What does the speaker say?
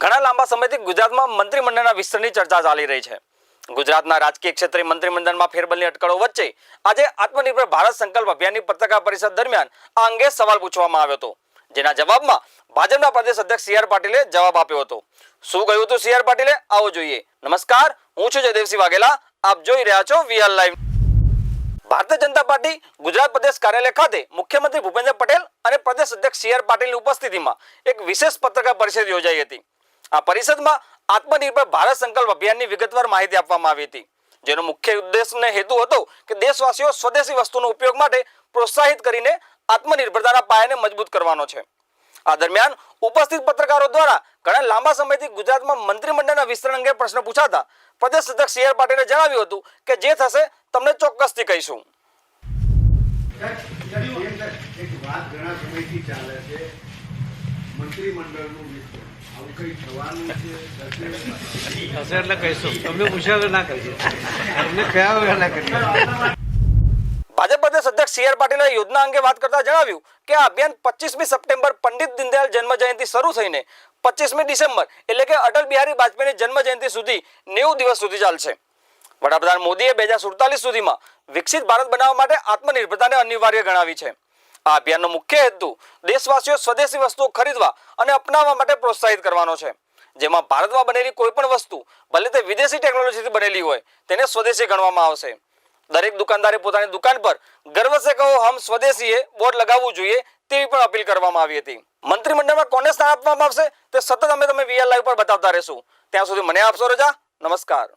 ઘણા લાંબા સમયથી ગુજરાતમાં મંત્રીમંડળના વિસ્તરણની ચર્ચા ચાલી રહી છે. ગુજરાતના રાજકીય ક્ષેત્રે મંત્રીમંડળમાં ફેરબદલની અટકળો વચ્ચે આજે આત્મનિર્ભર ભારત સંકલ્પ અભિયાનની પત્રકાર પરિષદ દરમિયાન આ અંગે સવાલ પૂછવામાં આવ્યો હતો. જેના જવાબમાં ભાજપના પ્રદેશ અધ્યક્ષ સી આર પાટીલે જવાબ આપ્યો હતો. શું કહ્યું હતું સી આર પાટીલે? આવો જોઈએ. નમસ્કાર, હું છું જયદેવસિંહ વાઘેલા. આપ જોઈ રહ્યા છો VR live. Bharatiya Janata party Gujarat પ્રદેશ કાર્યાલય ખાતે મુખ્યમંત્રી ભૂપેન્દ્ર પટેલ અને પ્રદેશ અધ્યક્ષ સી આર પાટીલની ઉપસ્થિતિમાં એક વિશેષ પત્રકાર પરિષદ યોજાઈ હતી. આ પરિષદમાં આત્મનિર્ભર ભારત સંકલ્પ અભિયાનની વિગતવાર માહિતી આપવામાં આવી હતી, જેનો મુખ્ય ઉદ્દેશ અને હેતુ હતો કે દેશવાસીઓ સ્વદેશી વસ્તુનો ઉપયોગ માટે પ્રોત્સાહિત કરીને આત્મનિર્ભરતાના પાયાને મજબૂત કરવાનો છે. આ દરમિયાન ઉપસ્થિત પત્રકારો દ્વારા ઘણા લાંબા સમયથી ગુજરાતમાં મંત્રીમંડળના વિસ્તરણ અંગે પ્રશ્ન પૂછાતા પ્રદેશ અધ્યક્ષ સી આર પાટીલે જણાવ્યું હતું કે જે થશે તમને ચોક્કસથી કહીશું. એક વાત ઘણા સમયથી ચાલે છે. મંત્રીમંડળનું વિસ્તરણ આવું કઈ થવાનું છે હશે એટલે કહીશું. તમને પૂછ્યા ના કરીએ. તમને કયા વગર ના કરીએ. ભાજપ પ્રદેશ અધ્યક્ષ સી આર પાટીલે યોજના અંગે વાત કરતા જણાવ્યું કે આ અભિયાન પચીસમી સપ્ટેમ્બર પંડિત દીનદયાળ જન્મ જયંતિ શરૂ થઈને પચીસમી ડિસેમ્બર એટલે કે અટલ બિહારી વાજપેયીની જન્મ જયંતિ સુધી નેવું દિવસ સુધી ચાલશે. વડાપ્રધાન મોદીએ બે હજાર સુડતાલીસ સુધીમાં વિકસિત ભારત બનાવવા માટે આત્મનિર્ભરતાને અનિવાર્ય ગણાવી છે. આ અભિયાનનો મુખ્ય હેતુ દેશવાસીઓ સ્વદેશી વસ્તુઓ ખરીદવા અને અપનાવવા માટે પ્રોત્સાહિત કરવાનો છે. જેમાં ભારતમાં બનેલી કોઈ પણ વસ્તુ, ભલે તે વિદેશી ટેકનોલોજીથી બનેલી હોય, તેને સ્વદેશી ગણવામાં આવશે. દરેક દુકાનદારે પોતાની દુકાન પર ગર્વ સે કહો હમ સ્વદેશીએ બોર્ડ લગાવવું જોઈએ તેવી પણ અપીલ કરવામાં આવી હતી. મંત્રીમંડળમાં કોને સ્થાન આપવામાં આવશે તે સતત અમે તમે વીઆર લાઈવ પર બતાવતા રહેશું. ત્યાં સુધી મને આપશો રજા. નમસ્કાર.